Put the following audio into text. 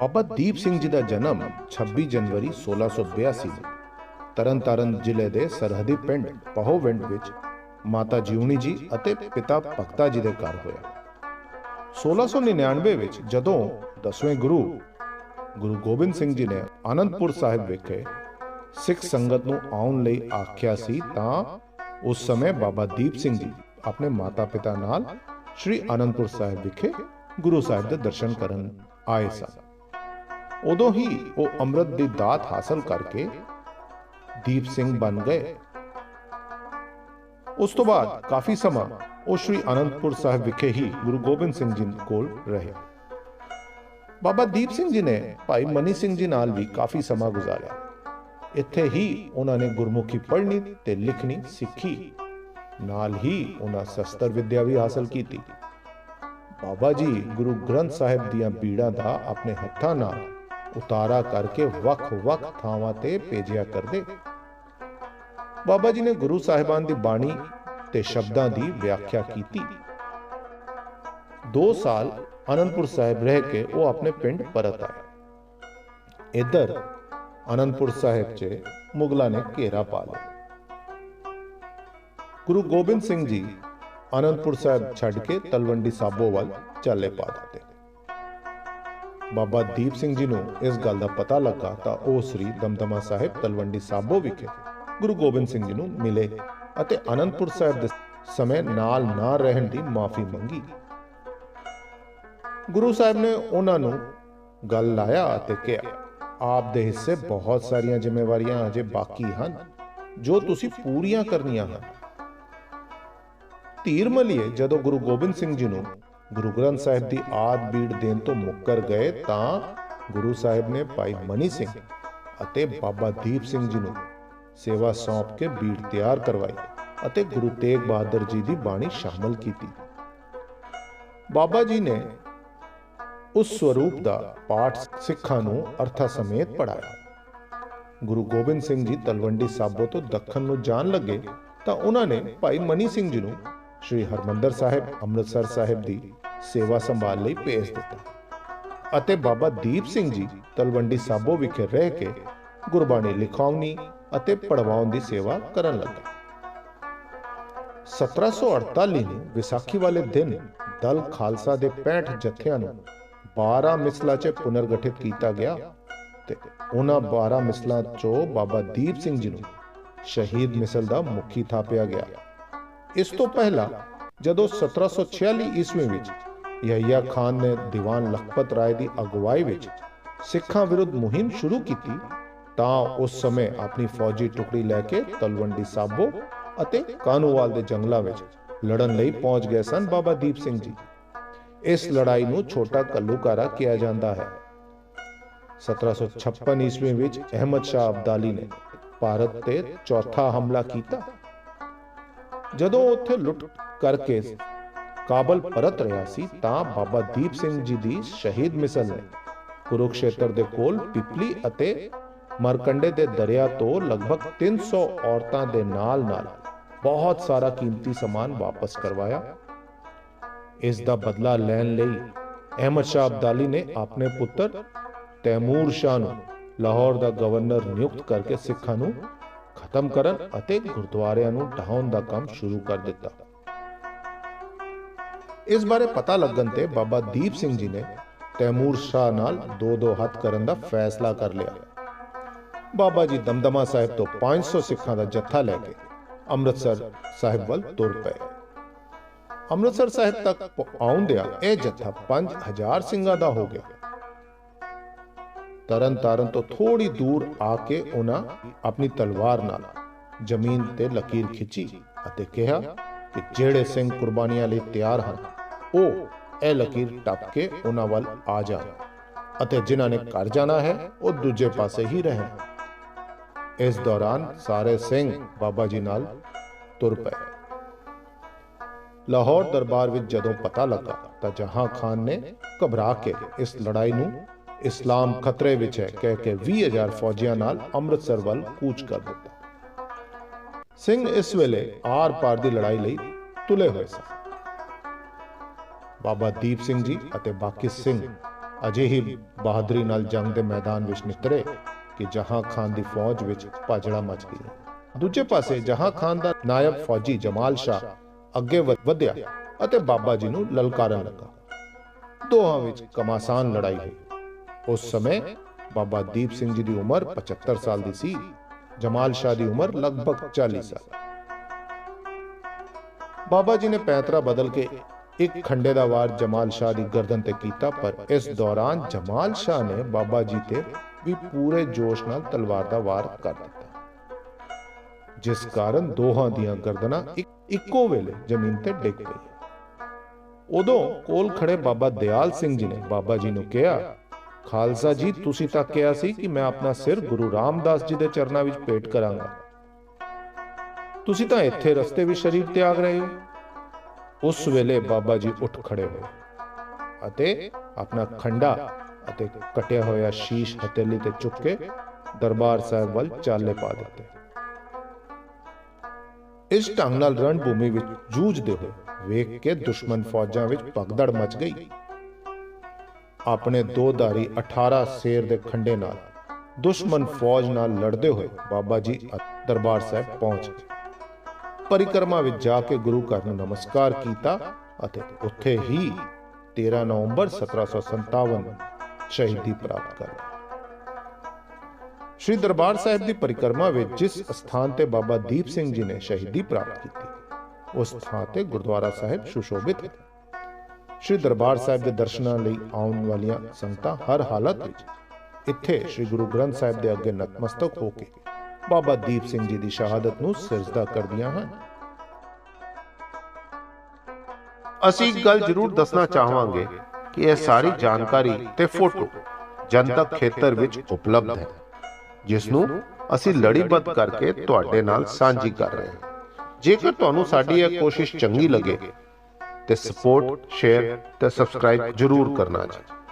ਬਾਬਾ ਦੀਪ ਸਿੰਘ ਜੀ ਦਾ ਜਨਮ 26 ਜਨਵਰੀ 1682 ਨੂੰ ਤਰਨਤਾਰਨ ਜ਼ਿਲ੍ਹੇ ਦੇ ਸਰਹੱਦੀ ਪਿੰਡ ਪਹੋਵਿੰਡ ਵਿੱਚ ਮਾਤਾ ਜੀਉਣੀ ਜੀ ਅਤੇ ਪਿਤਾ ਭਗਤਾ ਜੀ ਦੇ ਘਰ ਹੋਇਆ। 1699 ਵਿੱਚ ਜਦੋਂ ਦਸਵੇਂ ਗੁਰੂ ਗੁਰੂ ਗੋਬਿੰਦ ਸਿੰਘ ਜੀ ਨੇ ਆਨੰਦਪੁਰ ਸਾਹਿਬ ਵਿਖੇ ਸਿੱਖ ਸੰਗਤ ਨੂੰ ਆਉਣ ਲਈ ਆਖਿਆ ਸੀ ਤਾਂ ਉਸ ਸਮੇਂ ਬਾਬਾ ਦੀਪ ਸਿੰਘ ਜੀ ਆਪਣੇ ਮਾਤਾ-ਪਿਤਾ ਨਾਲ ਸ੍ਰੀ ਆਨੰਦਪੁਰ ਸਾਹਿਬ ਵਿਖੇ ਗੁਰੂ ਸਾਹਿਬ ਦੇ ਦਰਸ਼ਨ ਕਰਨ ਆਏ ਸਨ। ਉਦੋਂ ਹੀ ਉਹ ਅੰਮ੍ਰਿਤ ਦੀ ਦਾਤ ਹਾਸਲ ਕਰਕੇ ਦੀਪ ਸਿੰਘ ਬਣ ਗਏ। ਉਸ ਤੋਂ ਬਾਅਦ ਕਾਫੀ ਸਮਾਂ ਉਹ ਸ੍ਰੀ ਅਨੰਦਪੁਰ ਸਾਹਿਬ ਵਿਖੇ ਹੀ ਗੁਰੂ ਗੋਬਿੰਦ ਸਿੰਘ ਜੀ ਕੋਲ ਰਹੇ। ਬਾਬਾ ਦੀਪ ਸਿੰਘ ਜੀ ਨੇ ਭਾਈ ਮਨੀ ਸਿੰਘ ਜੀ ਨਾਲ ਵੀ ਕਾਫੀ ਸਮਾਂ ਗੁਜ਼ਾਰਿਆ। ਇੱਥੇ ਹੀ ਉਹਨਾਂ ਨੇ ਗੁਰਮੁਖੀ ਪੜ੍ਹਨੀ ਤੇ ਲਿਖਣੀ ਸਿੱਖੀ। ਨਾਲ ਹੀ ਉਹਨਾਂ ਸ਼ਸਤਰ ਵਿਦਿਆ ਵੀ ਹਾਸਲ ਕੀਤੀ। ਬਾਬਾ ਜੀ ਗੁਰੂ ਗ੍ਰੰਥ ਸਾਹਿਬ ਦੀਆਂ ਬੀੜਾਂ ਦਾ ਆਪਣੇ ਹੱਥਾਂ ਨਾਲ ਉਤਾਰਾ ਕਰਕੇ ਵੱਖ-ਵੱਖ ਥਾਵਾਂ ਤੇ ਭੇਜਿਆ ਕਰਦੇ। ਬਾਬਾ ਜੀ ਨੇ ਗੁਰੂ ਸਾਹਿਬਾਨ ਦੀ ਬਾਣੀ ਤੇ ਸ਼ਬਦਾਂ ਦੀ ਵਿਆਖਿਆ ਕੀਤੀ। 2 ਸਾਲ ਅਨੰਦਪੁਰ ਸਾਹਿਬ ਰਹਿ ਕੇ ਉਹ ਆਪਣੇ ਪਿੰਡ ਪਰਤ ਆਏ। ਇਧਰ ਅਨੰਦਪੁਰ ਸਾਹਿਬ 'ਚ ਮੁਗਲਾਂ ਨੇ ਘੇਰਾ ਪਾ ਲਿਆ। ਗੁਰੂ ਗੋਬਿੰਦ ਸਿੰਘ ਜੀ ਅਨੰਦਪੁਰ ਸਾਹਿਬ ਛੱਡ ਕੇ ਤਲਵੰਡੀ ਸਾਬੋ ਵੱਲ ਚਾਲੇ ਪਾ ਦਿੱਤੇ ਬਾਬਾ ਦੀਪ ਸਿੰਘ ਜੀ ਨੂੰ ਇਸ ਗੱਲ ਦਾ ਪਤਾ ਲੱਗਾ ਤਾਂ ਉਹ ਸ੍ਰੀ ਦਮਦਮਾ ਸਾਹਿਬ ਤਲਵੰਡੀ ਸਾਬੋ ਵਿਖੇ ਗੁਰੂ ਗੋਬਿੰਦ ਸਿੰਘ ਜੀ ਨੂੰ ਮਿਲੇ ਅਤੇ ਅਨੰਦਪੁਰ ਸਾਹਿਬ ਦੇ ਸਮੇਂ ਨਾਲ ਨਾ ਰਹਿਣ ਦੀ ਮਾਫੀ ਮੰਗੀ। ਗੁਰੂ ਸਾਹਿਬ ਨੇ ਉਹਨਾਂ ਨੂੰ ਗੱਲ ਲਾਇਆ ਅਤੇ ਕਿਹਾ, ਆਪ ਦੇ ਹਿੱਸੇ ਬਹੁਤ ਸਾਰੀਆਂ ਜ਼ਿੰਮੇਵਾਰੀਆਂ ਅਜੇ ਬਾਕੀ ਹਨ, ਜੋ ਤੁਸੀਂ ਪੂਰੀਆਂ ਕਰਨੀਆਂ ਹਨ। ਧੀਰ ਮਲੀਏ ਜਦੋਂ ਗੁਰੂ ਗੋਬਿੰਦ ਸਿੰਘ ਜੀ ਨੂੰ ਗੁਰੂ ਗ੍ਰੰਥ ਸਾਹਿਬ ਦੀ ਆਦ ਬੀੜ ਦੇਣ ਤੋਂ ਮੁੱਕਰ ਗਏ ਤਾਂ ਗੁਰੂ ਸਾਹਿਬ ਨੇ ਭਾਈ ਮਨੀ ਸਿੰਘ ਅਤੇ ਬਾਬਾ ਦੀਪ ਸਿੰਘ ਜੀ ਨੂੰ ਸੇਵਾ ਸੌਂਪ ਕੇ ਬੀੜ ਤਿਆਰ ਕਰਵਾਈ ਅਤੇ ਗੁਰੂ ਤੇਗ ਬਹਾਦਰ ਜੀ ਦੀ ਬਾਣੀ ਸ਼ਾਮਲ ਕੀਤੀ। ਬਾਬਾ ਜੀ ਨੇ ਉਸ ਸਰੂਪ ਦਾ ਪਾਠ ਸਿੱਖਾਂ ਨੂੰ ਅਰਥਾ ਸਮੇਤ ਪੜਾਇਆ ਗੁਰੂ ਗੋਬਿੰਦ ਸਿੰਘ ਜੀ ਤਲਵੰਡੀ ਸਾਬੋ ਤੋਂ ਦੱਖਣ ਨੂੰ ਜਾਣ ਲੱਗੇ ਤਾਂ ਉਹਨਾਂ ਨੇ ਭਾਈ ਮਨੀ ਸਿੰਘ ਜੀ ਨੂੰ ਸ਼੍ਰੀ ਹਰਮੰਦਰ ਸਾਹਿਬ ਅੰਮ੍ਰਿਤਸਰ ਸਾਹਿਬ ਦੀ ਸੇਵਾ ਸੰਭਾਲ ਲਈ ਭੇਜ ਦਿੱਤਾ। ਅਤੇ ਬਾਬਾ ਦੀਪ ਸਿੰਘ ਜੀ ਤਲਵੰਡੀ ਸਾਬੋ ਵਿਖੇ ਰਹਿ ਕੇ ਗੁਰਬਾਣੀ ਲਿਖਾਉਣੀ ਅਤੇ ਪੜਵਾਉਣ ਦੀ ਸੇਵਾ ਕਰਨ ਲੱਗੇ। 1748 ਨੂੰ ਵਿਸਾਖੀ ਵਾਲੇ ਦਿਨ ਦਲ ਖਾਲਸਾ ਦੇ 65 ਜਥਿਆਂ ਨੂੰ 12 ਮਿਸਲਾਂ 'ਚ ਪੁਨਰਗਠਿਤ ਕੀਤਾ ਗਿਆ ਤੇ ਉਹਨਾਂ 12 ਮਿਸਲਾਂ 'ਚੋਂ ਬਾਬਾ ਦੀਪ ਸਿੰਘ ਜੀ ਨੂੰ ਸ਼ਹੀਦ ਮਿਸਲ ਦਾ ਮੁਖੀ ਥਾਪਿਆ ਗਿਆ। ਇਸ ਤੋਂ ਪਹਿਲਾਂ, ਜਦੋਂ 1746 ਈਸਵੀ ਵਿੱਚ ਯਹੀਆ ਖਾਨ ਨੇ ਦੀਵਾਨ ਲਖਪਤ ਰਾਏ ਦੀ ਅਗਵਾਈ ਵਿੱਚ ਸਿੱਖਾਂ ਵਿਰੁੱਧ ਮੁਹਿੰਮ ਸ਼ੁਰੂ ਕੀਤੀ, ਤਾਂ ਉਸ ਸਮੇਂ ਆਪਣੀ ਫੌਜੀ ਟੁਕੜੀ ਲੈ ਕੇ ਤਲਵੰਡੀ ਸਾਬੋ ਅਤੇ ਕਾਨੂੰਵਾਲ ਦੇ ਜੰਗਲਾਂ ਵਿੱਚ ਲੜਨ ਲਈ ਪਹੁੰਚ ਗਏ ਸਨ ਬਾਬਾ ਦੀਪ ਸਿੰਘ ਜੀ। ਇਸ ਲੜਾਈ ਨੂੰ ਛੋਟਾ ਕੱਲੂਕਾਰਾ ਕਿਹਾ ਜਾਂਦਾ ਹੈ। 1756 ਈਸਵੀ ਵਿੱਚ ਅਹਿਮਦ ਸ਼ਾਹ ਅਬਦਾਲੀ ਨੇ ਭਾਰਤ ਤੇ ਚੌਥਾ ਹਮਲਾ ਕੀਤਾ ਜਦੋਂ ਉੱਥੇ ਲੁੱਟ ਕਰਕੇ ਕਾਬਲ ਪਰਤ ਰਿਹਾ ਸੀ, ਤਾਂ ਬਾਬਾ ਦੀਪ ਸਿੰਘ ਜੀ ਦੀ ਸ਼ਹੀਦ ਮਿਸਲ ਨੇ ਕੁਰੂਕਸ਼ੇਤਰ ਦੇ ਕੋਲ ਪਿਪਲੀ ਅਤੇ ਮਰਕੰਡੇ ਦੇ ਦਰਿਆ ਤੋਂ ਲਗਭਗ 300 ਔਰਤਾਂ ਦੇ ਨਾਲ-ਨਾਲ ਬਹੁਤ ਸਾਰਾ ਕੀਮਤੀ ਸਮਾਨ ਵਾਪਸ ਕਰਵਾਇਆ। ਇਸ ਦਾ ਬਦਲਾ ਲੈਣ ਲਈ ਅਹਿਮਦ ਸ਼ਾਹ ਅਬਦਾਲੀ ਨੇ ਆਪਣੇ ਪੁੱਤਰ ਤੈਮੂਰ ਸ਼ਾਹ ਨੂੰ ਲਾਹੌਰ ਦਾ ਗਵਰਨਰ ਨਿਯੁਕਤ ਕਰਕੇ ਸਿੱਖਾਂ ਨੂੰ ਖਤਮ ਕਰਨ ਅਤੇ ਗੁਰਦੁਆਰਿਆਂ ਨੂੰ ਢਾਉਣ ਦਾ ਕੰਮ ਸ਼ੁਰੂ ਕਰ ਦਿੱਤਾ। ਇਸ ਬਾਰੇ ਪਤਾ ਲੱਗਣ ਤੇ ਬਾਬਾ ਦੀਪ ਸਿੰਘ ਜੀ ਨੇ ਤੈਮੂਰ ਸ਼ਾਹ ਨਾਲ ਦੋ ਦੋ ਹੱਥ ਕਰਨ ਦਾ ਫੈਸਲਾ ਕਰ ਲਿਆ। ਬਾਬਾ ਜੀ ਦਮਦਮਾ ਸਾਹਿਬ ਤੋਂ 500 ਸਿੱਖਾਂ ਦਾ ਜੱਥਾ ਲੈ ਕੇ ਅੰਮ੍ਰਿਤਸਰ ਸਾਹਿਬ ਵੱਲ ਤੁਰ ਪਏ। ਅੰਮ੍ਰਿਤਸਰ ਸਾਹਿਬ ਤੱਕ ਆਉਂਦਿਆਂ ਇਹ ਜੱਥਾ 5000 ਸਿੰਘਾਂ ਦਾ ਹੋ ਗਿਆ। ਤਰਨ ਤਾਰਨ ਤੋਂ ਥੋੜੀ ਦੂਰ ਆ ਕੇ ਉਹਨਾਂ ਆਪਣੀ ਤਲਵਾਰ ਨਾਲ ਜ਼ਮੀਨ ਤੇ ਲਕੀਰ ਖਿੱਚੀ ਅਤੇ ਕਿਹਾ ਕਿ ਜਿਹੜੇ ਸਿੰਘ ਕੁਰਬਾਨੀਆਂ ਲਈ ਤਿਆਰ ਹਨ, ਉਹ ਇਹ ਲਕੀਰ ਟੱਪ ਕੇ ਉਹਨਾਂ ਵੱਲ ਆ ਜਾਣ ਅਤੇ ਜਿਨ੍ਹਾਂ ਨੇ ਘਰ ਜਾਣਾ ਹੈ, ਉਹ ਦੂਜੇ ਪਾਸੇ ਹੀ ਰਹਿਣ। ਇਸ ਦੌਰਾਨ ਸਾਰੇ ਸਿੰਘ ਬਾਬਾ ਜੀ ਨਾਲ ਤੁਰ ਪਏ। ਲਾਹੌਰ ਦਰਬਾਰ ਵਿੱਚ ਜਦੋਂ ਪਤਾ ਲੱਗਾ ਤਾਂ ਜਹਾਂ ਖਾਨ ਨੇ ਘਬਰਾ ਕੇ ਇਸ ਲੜਾਈ ਨੂੰ ਇਸਲਾਮ ਖਤਰੇ ਵਿੱਚ ਹੈ। ਕਹਿ ਕੇ 20000 ਫੌਜੀਆਂ ਨਾਲ ਅੰਮ੍ਰਿਤਸਰ ਵੱਲ ਕੂਚ ਕਰ ਦਿੱਤਾ। ਸਿੰਘ ਇਸ ਵੇਲੇ ਆਰ-ਪਾਰ ਦੀ ਲੜਾਈ ਲਈ ਤੁਲੇ ਹੋਏ ਸਨ। ਬਾਬਾ ਦੀਪ ਸਿੰਘ ਜੀ ਅਤੇ ਬਾਕੀ ਸਿੰਘ ਅਜਿਹੀ ਬਹਾਦਰੀ ਨਾਲ ਜੰਗ ਦੇ ਮੈਦਾਨ ਵਿੱਚ ਨਿਤਰੇ ਕਿ ਜਹਾਂ ਖਾਨ ਦੀ ਫੌਜ ਵਿੱਚ ਭਾਜੜਾ ਮਚ ਗਈ। ਦੂਜੇ ਪਾਸੇ ਜਹਾਂ ਖਾਨ ਦਾ ਨਾਇਬ ਫੌਜੀ ਜਮਾਲ ਸ਼ਾਹ ਅੱਗੇ ਵਧਿਆ ਅਤੇ ਬਾਬਾ ਜੀ ਨੂੰ ਲਲਕਾਰਨ ਲੱਗਾ। ਦੋਹਾਂ ਵਿੱਚ ਕਮਾਸਾਨ ਲੜਾਈ ਹੋਈ। ਉਸ ਸਮੇਂ ਬਾਬਾ ਦੀਪ ਸਿੰਘ ਜੀ ਦੀ ਉਮਰ 75 ਸਾਲ ਦੀ ਸੀ ਜਮਾਲ ਸ਼ਾਹ ਦੀ ਉਮਰ ਲਗਭਗ 40 ਸਾਲ ਬਾਬਾ ਜੀ ਨੇ ਪੈਤਰਾ ਬਦਲ ਕੇ ਇੱਕ ਖੰਡੇ ਦਾ ਵਾਰ ਜਮਾਲ ਸ਼ਾਹ ਦੀ ਗਰਦਨ ਤੇ ਕੀਤਾ ਪਰ ਇਸ ਦੌਰਾਨ ਜਮਾਲ ਸ਼ਾਹ ਨੇ ਬਾਬਾ ਜੀ ਤੇ ਵੀ ਪੂਰੇ ਜੋਸ਼ ਨਾਲ ਤਲਵਾਰ ਦਾ ਵਾਰ ਕਰ ਦਿੱਤਾ ਜਿਸ ਕਾਰਨ ਦੋਹਾਂ ਦੀਆਂ ਗਰਦਨਾਂ ਇੱਕ ਇੱਕੋ ਵੇਲੇ ਜ਼ਮੀਨ ਤੇ ਡਿੱਗ ਪਈਆਂ ਉਦੋਂ ਕੋਲ ਖੜੇ ਬਾਬਾ ਦਿਆਲ ਸਿੰਘ ਜੀ ਨੇ ਬਾਬਾ ਜੀ ਨੂੰ ਕਿਹਾ ਖਾਲਸਾ ਜੀ, ਤੁਸੀਂ ਤਾਂ ਕਿਹਾ ਸੀ ਕਿ ਮੈਂ ਆਪਣਾ ਸਿਰ ਗੁਰੂ ਰਾਮਦਾਸ ਜੀ ਦੇ ਚਰਨਾਂ ਵਿੱਚ ਭੇਟ ਕਰਾਂਗਾ। ਤੁਸੀਂ ਤਾਂ ਇੱਥੇ ਰਸਤੇ ਵਿੱਚ ਸ਼ਰੀਰ ਤਿਆਗ ਰਹੇ ਹੋ। ਉਸ ਵੇਲੇ ਬਾਬਾ ਜੀ ਉੱਠ ਖੜੇ ਹੋਏ ਅਤੇ ਆਪਣਾ ਖੰਡਾ ਅਤੇ ਕਟਿਆ ਹੋਇਆ ਸ਼ੀਸ਼ ਹਥੇਲੀ ਤੇ ਚੁੱਕ ਕੇ ਦਰਬਾਰ ਸਾਹਿਬ ਵੱਲ ਚਾਲੇ ਪਾ ਦਿੱਤੇ। ਇਸ ਢੰਗ ਨਾਲ ਰਣ ਭੂਮੀ ਵਿੱਚ ਜੂਝਦੇ ਹੋਏ ਵੇਖ ਕੇ ਦੁਸ਼ਮਣ ਫੌਜਾਂ ਵਿੱਚ ਭਗਦੜ ਮਚ ਗਈ। ਆਪਣੇ ਦੋ ਧਾਰੀ 18 ਸ਼ੇਰ ਦੇ ਖੰਡੇ ਨਾਲ, ਦੁਸ਼ਮਣ ਫੌਜ ਨਾਲ ਲੜਦੇ ਹੋਏ ਬਾਬਾ ਜੀ ਦਰਬਾਰ ਸਾਹਿਬ ਪਹੁੰਚ ਗਏ। ਪਰਿਕਰਮਾ ਵਿੱਚ ਜਾ ਕੇ ਗੁਰੂ ਘਰ ਨੂੰ ਨਮਸਕਾਰ ਕੀਤਾ ਅਤੇ ਉੱਥੇ ਹੀ 13 ਨਵੰਬਰ 1757 ਸ਼ਹੀਦੀ ਪ੍ਰਾਪਤ ਕਰ ਲਈ। ਸ਼੍ਰੀ ਦਰਬਾਰ ਸਾਹਿਬ ਦੀ ਪਰਿਕਰਮਾ ਵਿੱਚ ਜਿਸ ਸਥਾਨ ਤੇ ਬਾਬਾ ਦੀਪ ਸਿੰਘ ਜੀ ਨੇ ਸ਼ਹੀਦੀ ਪ੍ਰਾਪਤ ਕੀਤੀ, ਉਸ ਥਾਂ ਤੇ ਗੁਰਦੁਆਰਾ ਸਾਹਿਬ ਸੁਸ਼ੋਭਿਤ ਹੈ। ਸ਼੍ਰੀ ਦਰਬਾਰ ਸਾਹਿਬ ਦੇ ਦਰਸ਼ਨਾਂ ਲਈ ਆਉਣ ਵਾਲੀਆਂ ਸੰਗਤਾਂ ਹਰ ਹਾਲਤ ਵਿੱਚ ਇੱਥੇ ਸ਼੍ਰੀ ਗੁਰੂ ਗ੍ਰੰਥ ਸਾਹਿਬ ਦੇ ਅੱਗੇ ਨਤਮਸਤਕ ਹੋ ਕੇ ਬਾਬਾ ਦੀਪ ਸਿੰਘ ਜੀ ਦੀ ਸ਼ਹਾਦਤ ਨੂੰ ਸਿਰਜਦਾ ਕਰਦੀਆਂ ਹਨ। ਅਸੀਂ ਇੱਕ ਗੱਲ ਜ਼ਰੂਰ ਦੱਸਣਾ ਚਾਹਾਂਗੇ ਕਿ ਇਹ ਸਾਰੀ ਜਾਣਕਾਰੀ ਤੇ ਫੋਟੋ ਜਨਤਕ ਖੇਤਰ ਵਿੱਚ ਉਪਲਬਧ ਹੈ, ਜਿਸ ਨੂੰ ਅਸੀਂ ਲੜੀਬੱਧ ਕਰਕੇ ਤੁਹਾਡੇ ਨਾਲ ਸਾਂਝੀ ਕਰ ਰਹੇ ਹਾਂ। ਜੇਕਰ ਤੁਹਾਨੂੰ ਸਾਡੀ ਇਹ ਕੋਸ਼ਿਸ਼ ਚੰਗੀ ਲੱਗੇ ਤੇ ਸਪੋਰਟ ਸ਼ੇਅਰ ਤੇ ਸਬਸਕ੍ਰਾਈਬ ਜ਼ਰੂਰ ਕਰਨਾ ਜੀ।